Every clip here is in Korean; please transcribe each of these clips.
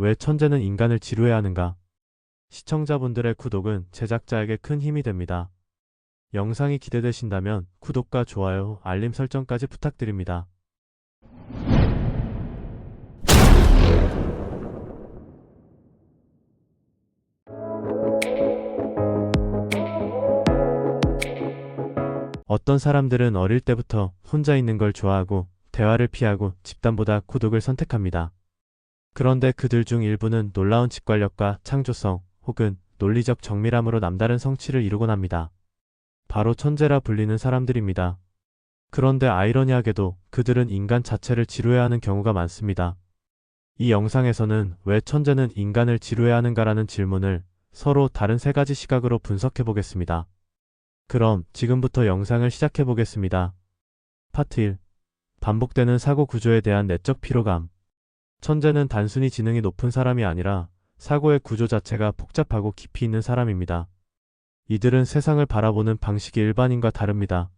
왜 천재는 인간을 지루해 하는가? 시청자분들의 구독은 제작자에게 큰 힘이 됩니다. 영상이 기대되신다면 구독과 좋아요, 알림 설정까지 부탁드립니다. 어떤 사람들은 어릴 때부터 혼자 있는 걸 좋아하고 대화를 피하고 집단보다孤独을 선택합니다. 그런데 그들 중 일부는 놀라운 직관력과 창조성 혹은 논리적 정밀함으로 남다른 성취를 이루곤 합니다. 바로 천재라 불리는 사람들입니다. 그런데 아이러니하게도 그들은 인간 자체를 지루해하는 경우가 많습니다. 이 영상에서는 왜 천재는 인간을 지루해하는가라는 질문을 서로 다른 세 가지 시각으로 분석해 보겠습니다. 그럼 지금부터 영상을 시작해 보겠습니다. 파트 1. 반복되는 사고 구조에 대한 내적 피로감. 천재는 단순히 지능이 높은 사람이 아니라 사고의 구조 자체가 복잡하고 깊이 있는 사람입니다. 이들은 세상을 바라보는 방식이 일반인과 다릅니다.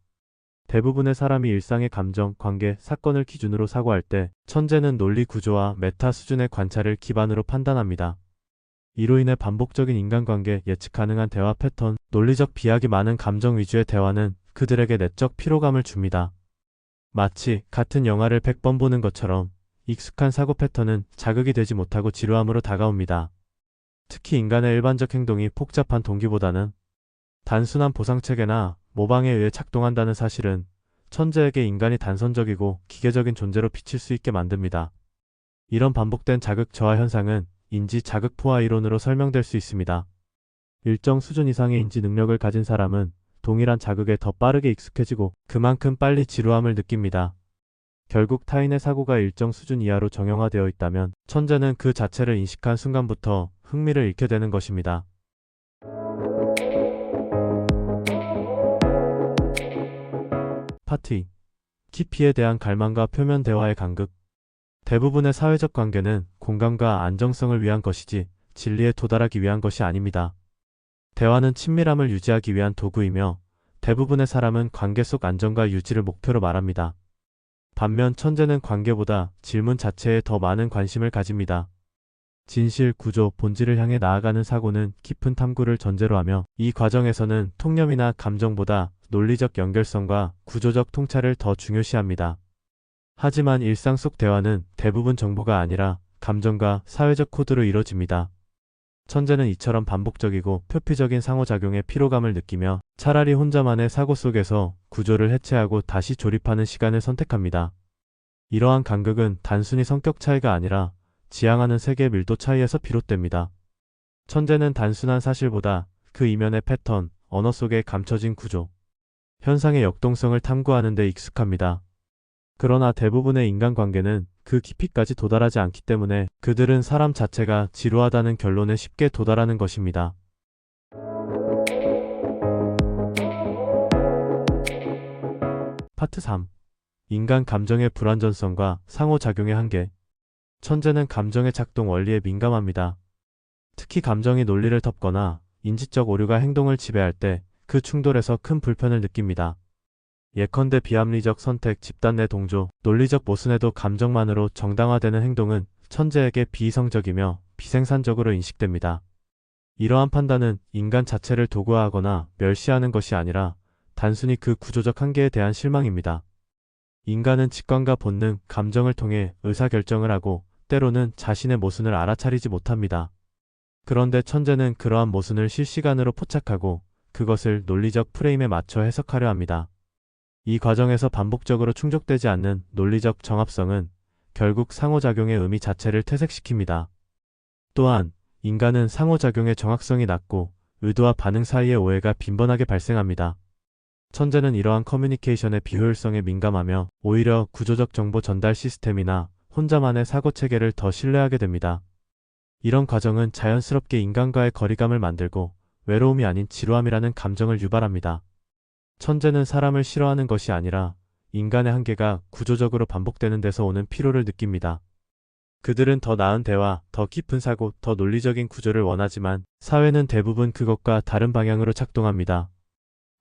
대부분의 사람이 일상의 감정, 관계, 사건을 기준으로 사고할 때 천재는 논리 구조와 메타 수준의 관찰을 기반으로 판단합니다. 이로 인해 반복적인 인간관계, 예측 가능한 대화 패턴, 논리적 비약이 많은 감정 위주의 대화는 그들에게 내적 피로감을 줍니다. 마치 같은 영화를 100번 보는 것처럼 익숙한 사고 패턴은 자극이 되지 못하고 지루함으로 다가옵니다. 특히 인간의 일반적 행동이 복잡한 동기보다는 단순한 보상체계나 모방에 의해 작동한다는 사실은 천재에게 인간이 단선적이고 기계적인 존재로 비칠 수 있게 만듭니다. 이런 반복된 자극 저하 현상은 인지 자극 포화 이론으로 설명될 수 있습니다. 일정 수준 이상의 인지 능력을 가진 사람은 동일한 자극에 더 빠르게 익숙해지고 그만큼 빨리 지루함을 느낍니다. 결국 타인의 사고가 일정 수준 이하로 정형화되어 있다면 천재는 그 자체를 인식한 순간부터 흥미를 잃게 되는 것입니다. 2. 깊이에 대한 갈망과 표면 대화의 간극. 대부분의 사회적 관계는 공감과 안정성을 위한 것이지 진리에 도달하기 위한 것이 아닙니다. 대화는 친밀함을 유지하기 위한 도구이며 대부분의 사람은 관계 속 안정과 유지를 목표로 말합니다. 반면 천재는 관계보다 질문 자체에 더 많은 관심을 가집니다. 진실, 구조, 본질을 향해 나아가는 사고는 깊은 탐구를 전제로 하며 이 과정에서는 통념이나 감정보다 논리적 연결성과 구조적 통찰을 더 중요시합니다. 하지만 일상 속 대화는 대부분 정보가 아니라 감정과 사회적 코드로 이루어집니다. 천재는 이처럼 반복적이고 표피적인 상호작용에 피로감을 느끼며 차라리 혼자만의 사고 속에서 구조를 해체하고 다시 조립하는 시간을 선택합니다. 이러한 간극은 단순히 성격 차이가 아니라 지향하는 세계의 밀도 차이에서 비롯됩니다. 천재는 단순한 사실보다 그 이면의 패턴, 언어 속에 감춰진 구조, 현상의 역동성을 탐구하는 데 익숙합니다. 그러나 대부분의 인간관계는 그 깊이까지 도달하지 않기 때문에 그들은 사람 자체가 지루하다는 결론에 쉽게 도달하는 것입니다. 파트 3. 인간 감정의 불완전성과 상호작용의 한계. 천재는 감정의 작동 원리에 민감합니다. 특히 감정이 논리를 덮거나 인지적 오류가 행동을 지배할 때 그 충돌에서 큰 불편을 느낍니다. 예컨대 비합리적 선택, 집단 내 동조, 논리적 모순에도 감정만으로 정당화되는 행동은 천재에게 비이성적이며 비생산적으로 인식됩니다. 이러한 판단은 인간 자체를 도구화하거나 멸시하는 것이 아니라 단순히 그 구조적 한계에 대한 실망입니다. 인간은 직관과 본능, 감정을 통해 의사결정을 하고 때로는 자신의 모순을 알아차리지 못합니다. 그런데 천재는 그러한 모순을 실시간으로 포착하고 그것을 논리적 프레임에 맞춰 해석하려 합니다. 이 과정에서 반복적으로 충족되지 않는 논리적 정합성은 결국 상호작용의 의미 자체를 퇴색시킵니다. 또한 인간은 상호작용의 정확성이 낮고 의도와 반응 사이의 오해가 빈번하게 발생합니다. 천재는 이러한 커뮤니케이션의 비효율성에 민감하며 오히려 구조적 정보 전달 시스템이나 혼자만의 사고 체계를 더 신뢰하게 됩니다. 이런 과정은 자연스럽게 인간과의 거리감을 만들고 외로움이 아닌 지루함이라는 감정을 유발합니다. 천재는 사람을 싫어하는 것이 아니라 인간의 한계가 구조적으로 반복되는 데서 오는 피로를 느낍니다. 그들은 더 나은 대화, 더 깊은 사고, 더 논리적인 구조를 원하지만 사회는 대부분 그것과 다른 방향으로 작동합니다.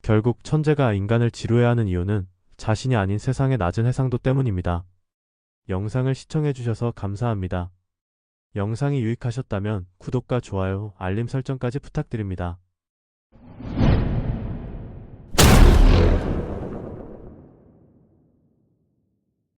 결국 천재가 인간을 지루해하는 이유는 자신이 아닌 세상의 낮은 해상도 때문입니다. 영상을 시청해주셔서 감사합니다. 영상이 유익하셨다면 구독과 좋아요, 알림 설정까지 부탁드립니다.